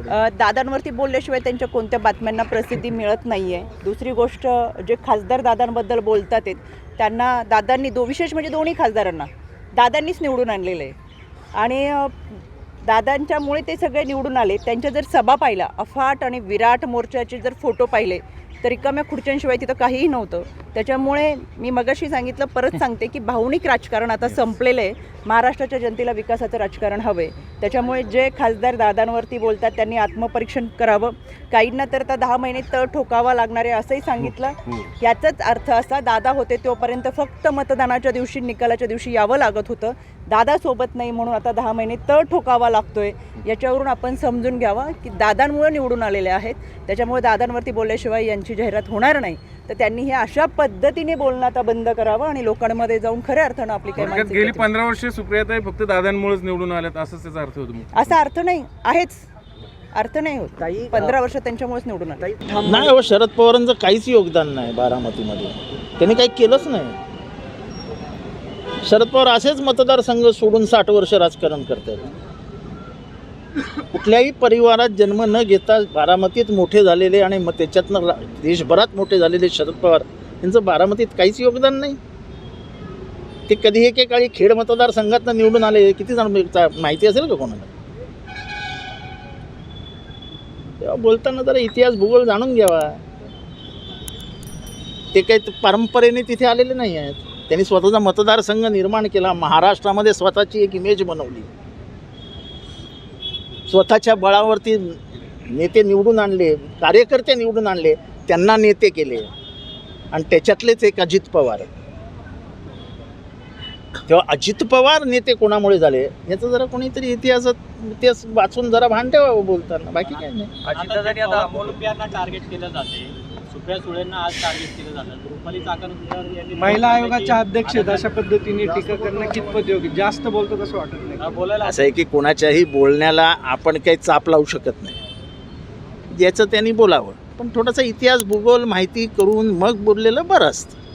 दादांवरती बोलल्याशिवाय त्यांच्या कोणत्या बातम्यांना प्रसिद्धी मिळत नाही आहे दुसरी गोष्ट जे खासदार दादांबद्दल बोलतात आहेत त्यांना दादांनी दो विशेष म्हणजे दोन्ही खासदारांना दादांनीच निवडून आणलेलं आहे. आणि दादांच्यामुळे ते सगळे निवडून आले. त्यांच्या जर सभा पाहिला अफाट आणि विराट मोर्चाचे जर फोटो पाहिले तर रिकाम्या खुर्च्यांशिवाय तिथं काहीही नव्हतं. त्याच्यामुळे मी मगाशी सांगितलं परत सांगते की भावनिक राजकारण आता संपलेलं आहे. महाराष्ट्राच्या जनतेला विकासाचं राजकारण हवं. आहे त्याच्यामुळे जे खासदार दादांवरती बोलतात त्यांनी आत्मपरीक्षण करावं. काहींना तर आता दहा महिने तळ ठोकावा लागणार आहे असंही सांगितलं. याचाच अर्थ असा दादा होते तोपर्यंत फक्त मतदानाच्या दिवशी निकालाच्या दिवशी यावं लागत होतं. दादा सोबत नाही म्हणून आता दहा महिने तळ ठोकावा लागतोय. याच्यावरून आपण समजून घ्यावा की दादांमुळे निवडून आलेले आहेत. त्याच्यामुळे दादांवरती बोलल्याशिवाय यांची जाहिरात होणार नाही. तर त्यांनी हे अशा पद्धतीने बोलणं आता बंद करावं आणि लोकांमध्ये जाऊन खऱ्या अर्थानं आपली काही थोडक्यात मानसिकता गेली पंधरा वर्षे सुप्रियाताई फक्त दादांमुळेच निवडून आल्यात असंच त्याचा अर्थ होतो मग. असा अर्थ नाही आहेच. अर्थ नाही होत. पंधरा वर्ष त्यांच्यामुळेच निवडून आले. नाही हो शरद पवारांचं काहीच योगदान नाही बारामतीमध्ये. त्यांनी काही केलंच नाही. शरद पवार असेच मतदारसंघ सोडून साठ वर्ष राजकारण करतात कुठल्याही परिवारात जन्म न घेता बारामतीत मोठे झालेले आणि मग त्याच्यातनं देशभरात मोठे झालेले शरद पवार यांचं बारामतीत काहीच योगदान नाही. ते कधी एकेकाळी खेड मतदारसंघातनं निवडून आले किती जण माहिती असेल का कोणाला? तेव्हा बोलताना जरा इतिहास भूगोल जाणून घ्यावा. ते काही परंपरेने तिथे आलेले नाही आहेत. त्यांनी स्वतःचा मतदारसंघ निर्माण केला. महाराष्ट्रामध्ये स्वतःची एक इमेज बनवली. स्वतःच्या बळावरती नेते निवडून आणले कार्यकर्ते निवडून आणले त्यांना नेते केले. आणि त्याच्यातलेच एक अजित पवार. तेव्हा अजित पवार नेते कोणामुळे झाले? याचं जरा कोणीतरी इतिहासात इतिहास वाचून जरा भान ठेवावं बोलताना. बाकी काय नाही. टार्गेट केलं जाते सुप्रिया सुळेंना आज टार्गेट केलं जातं. रुपाली चाकणकर यांनी महिला आयोगाच्या अध्यक्ष अशा पद्धतीने टीका करणं कितपत योग्य? जास्त बोलतो कसं वाटत नाही. बोलायला असं आहे की कोणाच्याही बोलण्याला आपण काही चाप लावू शकत नाही. ज्याचं त्यांनी बोलावं. पण थोडासा इतिहास भूगोल माहिती करून मग बोललेलं बरं असतं.